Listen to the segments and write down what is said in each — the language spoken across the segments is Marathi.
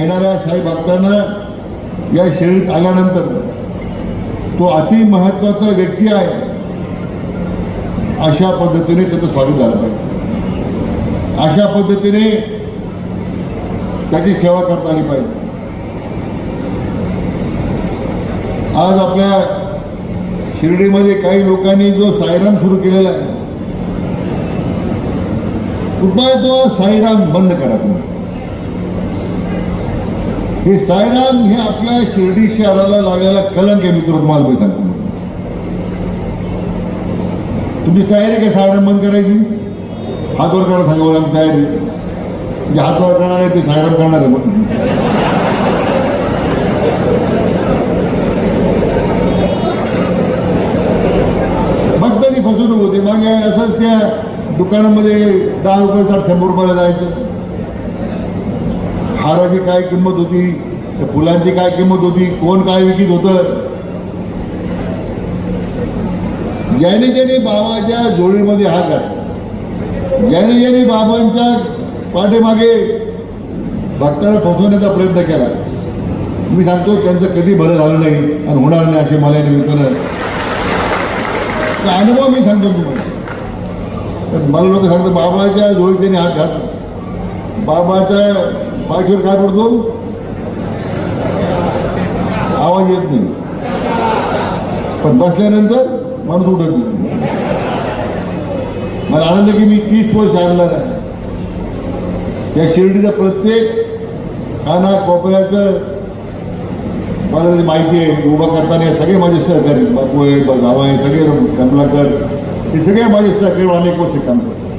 येणाऱ्या साई भक्तांना या शिर्डीत आल्यानंतर तो अति महत्त्वाचा व्यक्ती आहे अशा पद्धतीने त्याचं स्वागत झालं पाहिजे. अशा पद्धतीने त्याची सेवा करता आली पाहिजे. आज आपल्या शिर्डीमध्ये काही लोकांनी जो साईराम सुरू केलेला आहे कृपया तो साईराम बंद करा तुम्ही. हे सायराम हे आपल्या शिर्डी शहराला लागलेला कलंक आहे मित्र तुम्हाला मी सांगतो तुमची तयारी काय सायराम बंद करायची? हात वर करा सांगा बरं तयारी. म्हणजे जे हात वर करणार आहे ते सायराम करणार आहे मग ती फसवणूक होती. मागे असंच त्या दुकानामध्ये दहा रुपये शंभर रुपयाला जायचं. हाराची काय किंमत होती? त्या फुलांची काय किंमत होती? कोण काय विकत होतं? ज्याने ज्याने बाबाच्या जोडीमध्ये हात घातला. ज्याने ज्याने बाबांच्या पाठीमागे भक्ताला फसवण्याचा प्रयत्न केला. मी सांगतो त्यांचं कधी बरं झालं नाही आणि होणार नाही असे मला निमित्तानं अनुभव मी सांगतो तुम्हाला. मला लोक सांगतात बाबाच्या जोडी त्यांनी हात घातला. बाबाच्या पाठीवर काय पडतो आवाज येत नाही. पण बसल्यानंतर माणूस उठत नाही. मला आनंद की मी तीस वर्ष आणणार आहे. या शिर्डीचा प्रत्येक काना कोपऱ्याचं मला माहिती आहे. उभा करताना सगळे माझे सहकारी बापू आहे बाबा आहे सगळे कमलाकर हे सगळे माझे सहकारी अनेक वर्ष काम करतात.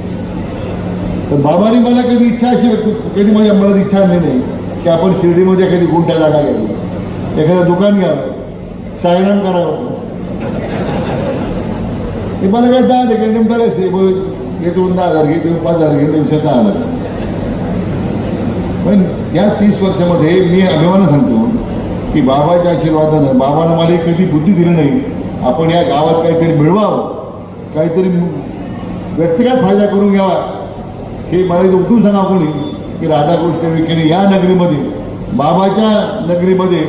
तर बाबांनी मला कधी इच्छा अशी व्यक्त कधी माझ्या मनात इच्छा आणली नाही की आपण शिर्डीमध्ये एखादी गुंठ्या जागा घ्यावी. एखादं दुकान घ्यावं. सायराम करावं. ते मला काय दहा दे कंडेम करायचं हे दोन दहा हजार घे दोन पाच हजार घे दिवसात दहा हजार. पण या तीस वर्षामध्ये मी अभिमानं सांगतो की बाबाच्या आशीर्वादानं बाबानं मला कधी बुद्धी दिली नाही. आपण या गावात काहीतरी मिळवावं. काहीतरी व्यक्तिगत फायदा करून घ्यावा. हे मला इथं सांगा कोणी की राधाकृष्ण विखेने या नगरीमध्ये बाबाच्या नगरीमध्ये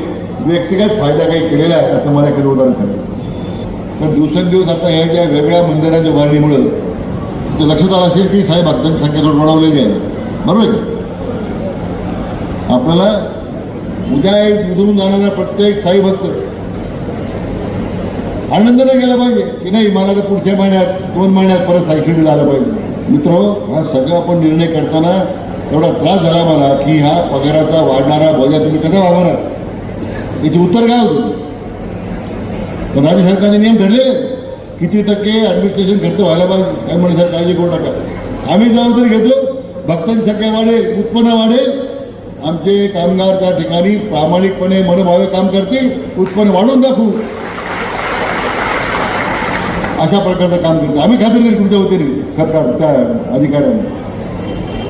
व्यक्तिगत फायदा काही केलेला आहे असं मला कधी उदाहरण सांगितलं पण दिवसेंदिवस आता ह्या ज्या वेगळ्या मंदिरांच्या उभारणीमुळं ते लक्षात आलं असेल की साई भक्तांची संख्या थोडी वाढवलेली आहे. बरोबर आहे आपल्याला उद्या इथून जाणारा प्रत्येक साई भक्त आनंदाने गेला पाहिजे की नाही मला तर पुढच्या महिन्यात दोन महिन्यात परत सायशिडी झालं पाहिजे. मित्र हा सगळं आपण निर्णय करताना एवढा त्रास झाला मला की हा पगाराचा वाढणारा बोजा तुम्ही कसा वागवणार याची उत्तर काय होतं? पण राज्य सरकारने नियम ठरलेले किती टक्के ॲडमिनिस्ट्रेशन खर्च व्हायला पाहिजे? काय म्हणे सर काळजी करू नका. आम्ही जबाबदारी घेतो भक्तांची संख्या वाढेल उत्पन्न वाढेल. आमचे कामगार त्या ठिकाणी प्रामाणिकपणे मनोभावे काम करतील. उत्पन्न वाढून दाखवू. अशा प्रकारचं काम करतो. आम्ही खात्री देईल तुमच्या वतीने. सरकार त्या अधिकाऱ्यांना.